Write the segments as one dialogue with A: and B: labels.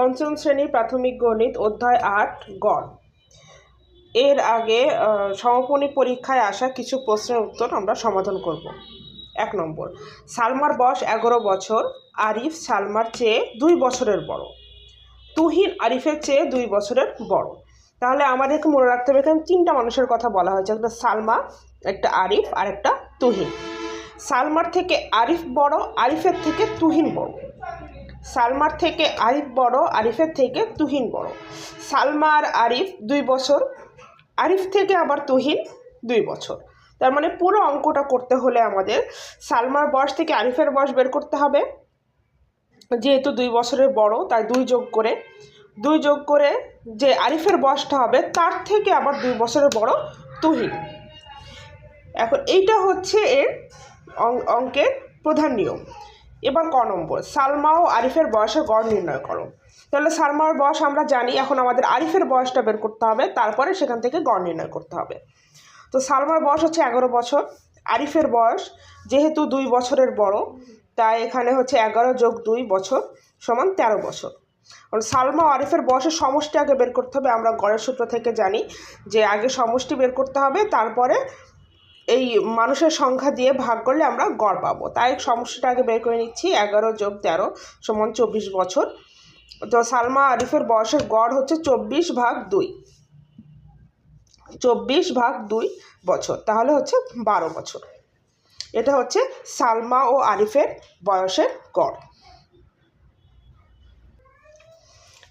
A: পঞ্চম শ্রেণির প্রাথমিক গণিত অধ্যায় আট, গড়। এর আগে সমাপনী পরীক্ষায় আসা কিছু প্রশ্নের উত্তর আমরা সমাধান করব। এক নম্বর, সালমার বয়স এগারো বছর, আরিফ সালমার চেয়ে দুই বছরের বড়। তুহিন আরিফের চেয়ে দুই বছরের বড়। তাহলে আমাদেরকে মনে রাখতে হবে, এখানে তিনটা মানুষের কথা বলা হয়েছে, একটা সালমা, একটা আরিফ, আর একটা তুহিন। সালমার থেকে আরিফ বড়, আরিফের থেকে তুহিন বড়। সালমার থেকে আরিফ বড়, আরিফের থেকে তুহিন বড়। সালমা আর আরিফ দুই বছর, আরিফ থেকে আবার তুহিন দুই বছর। তার মানে পুরো অঙ্কটা করতে হলে আমাদের সালমার বয়স থেকে আরিফের বয়স বের করতে হবে। যেহেতু দুই বছরের বড়, তাই দুই যোগ করে, দুই যোগ করে যে আরিফের বয়সটা হবে, তার থেকে আবার দুই বছরের বড় তুহিন। এখন এইটা হচ্ছে এর অঙ্কের প্রধান নিয়ম। এবার ক নম্বর, সালমা ও আরিফের বয়সের গড় নির্ণয় করো। তাহলে সালমার বয়স আমরা জানি, এখন আমাদের আরিফের বয়সটা বের করতে হবে, তারপরে সেখান থেকে গড় নির্ণয় করতে হবে। তো সালমার বয়স হচ্ছে এগারো বছর, আরিফের বয়স যেহেতু দুই বছরের বড়, তাই এখানে হচ্ছে এগারো যোগ দুই বছর সমান তেরো বছর। সালমা ও আরিফের বয়সের সমষ্টি আগে বের করতে হবে, আমরা গড়ের সূত্র থেকে জানি যে আগে সমষ্টি বের করতে হবে, তারপরে এই মানুষের সংখ্যা দিয়ে ভাগ করলে আমরা গড় পাবো। তাই সমস্যাটা আগে বের করে নিচ্ছি, এগারো যোগ তেরো সমান চব্বিশ বছর। তো সালমা আরিফের বয়সের গড় হচ্ছে চব্বিশ ভাগ দুই। চব্বিশ ভাগ দুই বছর, তাহলে হচ্ছে বারো বছর। এটা হচ্ছে সালমা ও আরিফের বয়সের গড়।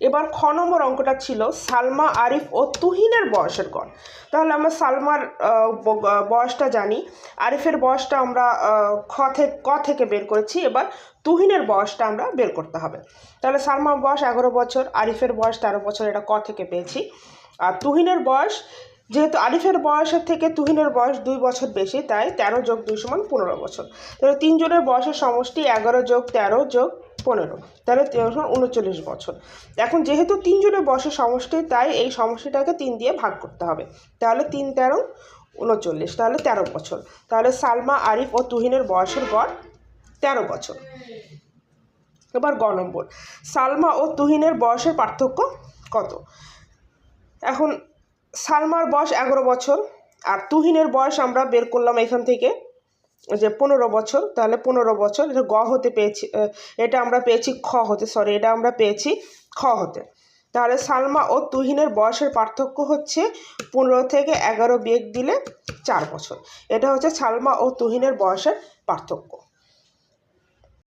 A: এবার খ নম্বর অঙ্কটা ছিল সালমা, আরিফ ও তুহিনের বয়সের গড় তাহলে আমরা সালমার বয়সটা জানি। আরিফের বয়সটা আমরা খ থেকে ক থেকে বের করেছি। এবার তুহিনের বয়সটা আমরা বের করতে হবে। তাহলে সালমার বয়স এগারো বছর, আরিফের বয়স তেরো বছর, এটা ক থেকে পেয়েছি। আর তুহিনের বয়স, যেহেতু আরিফের বয়সের থেকে তুহিনের বয়স দুই বছর বেশি, তাই তেরো যোগ দুই সমান পনেরো বছর। তাহলে তিনজনের বয়সের সমষ্টি এগারো যোগ তেরো যোগ পনেরো। তাহলে তেরো সমান উনচল্লিশ বছর। এখন যেহেতু তিনজনের বয়সের সমষ্টি, তাই এই সমষ্টিটাকে তিন দিয়ে ভাগ করতে হবে। তাহলে তিন তেরো উনচল্লিশ, তাহলে তেরো বছর। তাহলে সালমা, আরিফ ও তুহিনের বয়সের গড় তেরো বছর। এবার গ নম্বর। সালমা ও তুহিনের বয়সের পার্থক্য কত? এখন সালমার বয়স এগারো বছর আর তুহিনের বয়স আমরা বের করলাম এখান থেকে যে পনেরো বছর, তাহলে পনেরো বছর এটা গ হতে পেয়েছি এটা আমরা পেয়েছি খ হতে সরি এটা আমরা পেয়েছি খ হতে। তাহলে সালমা ও তুহিনের বয়সের পার্থক্য হচ্ছে পনেরো থেকে এগারো বেগ দিলে চার বছর। এটা হচ্ছে সালমা ও তুহিনের বয়সের পার্থক্য।